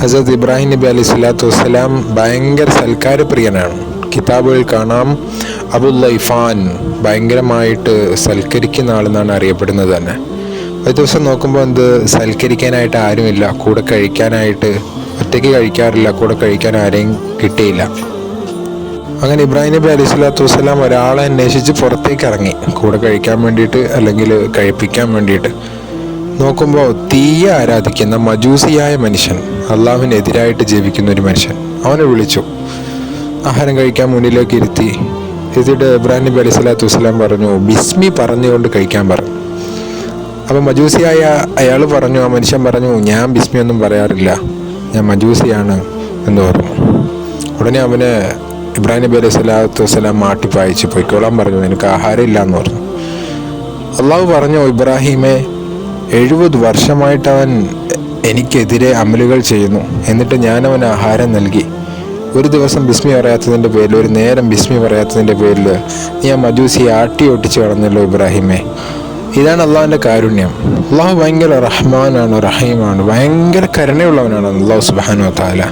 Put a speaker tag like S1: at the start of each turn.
S1: ഹസരത് ഇബ്രാഹിം നബി അലി സ്വലാത്തു വസ്സലാം ഭയങ്കര സൽക്കാരപ്രിയനാണ്. കിതാബുകൾ കാണാം അബുല്ലൈഫാൻ ഭയങ്കരമായിട്ട് സൽക്കരിക്കുന്ന ആളെന്നാണ് അറിയപ്പെടുന്നത് തന്നെ. ഒരു ദിവസം നോക്കുമ്പോൾ എന്ത് സൽക്കരിക്കാനായിട്ട് ആരുമില്ല കൂടെ കഴിക്കാനായിട്ട് ഒറ്റയ്ക്ക് കഴിക്കാറില്ല കൂടെ കഴിക്കാൻ ആരെയും കിട്ടിയില്ല. അങ്ങനെ ഇബ്രാഹിം നബി അലൈഹി സ്വലാത്തു വസ്സലാം ഒരാളെ അന്വേഷിച്ച് പുറത്തേക്ക് ഇറങ്ങി. കൂടെ കഴിക്കാൻ വേണ്ടിയിട്ട് അല്ലെങ്കിൽ കഴിപ്പിക്കാൻ വേണ്ടിയിട്ട്. നോക്കുമ്പോൾ തീയെ ആരാധിക്കുന്ന മജൂസിയായ മനുഷ്യൻ അള്ളാഹുവിനെതിരായിട്ട് ജീവിക്കുന്ന ഒരു മനുഷ്യൻ. അവനെ വിളിച്ചു. ആഹാരം കഴിക്കാൻ മുന്നിലേക്ക് ഇരുത്തി. ഇരുത്തിയിട്ട് ഇബ്രാഹിം നബി അലൈഹി സ്വലാത്തു വസ്സലാം പറഞ്ഞു ബിസ്മി പറഞ്ഞുകൊണ്ട് കഴിക്കാൻ പറഞ്ഞു അപ്പം മജൂസിയായ അയാൾ പറഞ്ഞു ആ മനുഷ്യൻ പറഞ്ഞു ഞാൻ ബിസ്മി ഒന്നും പറയാറില്ല. ഞാൻ മജൂസിയാണ് എന്ന് പറഞ്ഞു. ഉടനെ അവന് ഇബ്രാഹിം നബി അലൈഹി സ്വലാത്തു വസ്സലാം മാട്ടിപ്പായച്ചു പൊയ്ക്കോളാൻ പറഞ്ഞു. നിനക്ക് ആഹാരം ഇല്ല എന്ന് പറഞ്ഞു. അള്ളാഹു പറഞ്ഞു ഇബ്രാഹിമെ എഴുപത് വർഷമായിട്ട് അവൻ എനിക്കെതിരെ അമലുകൾ ചെയ്യുന്നു. എന്നിട്ട് ഞാൻ അവന് ആഹാരം നൽകി. ഒരു ദിവസം ബിസ്മി പറയാത്തതിന്റെ പേരിൽ ഒരു നേരം ബിസ്മി പറയാത്തതിന്റെ പേരിൽ ഞാൻ മജൂസി ആട്ടി ഒട്ടിച്ച് കളഞ്ഞല്ലോ ഇബ്രാഹിമെ. ഇതാണ് അള്ളാഹുവിന്റെ കാരുണ്യം. അള്ളാഹു ഭയങ്കര റഹ്മാനാണ് റഹീമാണ് ഭയങ്കര കരുണയുള്ളവനാണ് അള്ളാഹു സുബാനു താല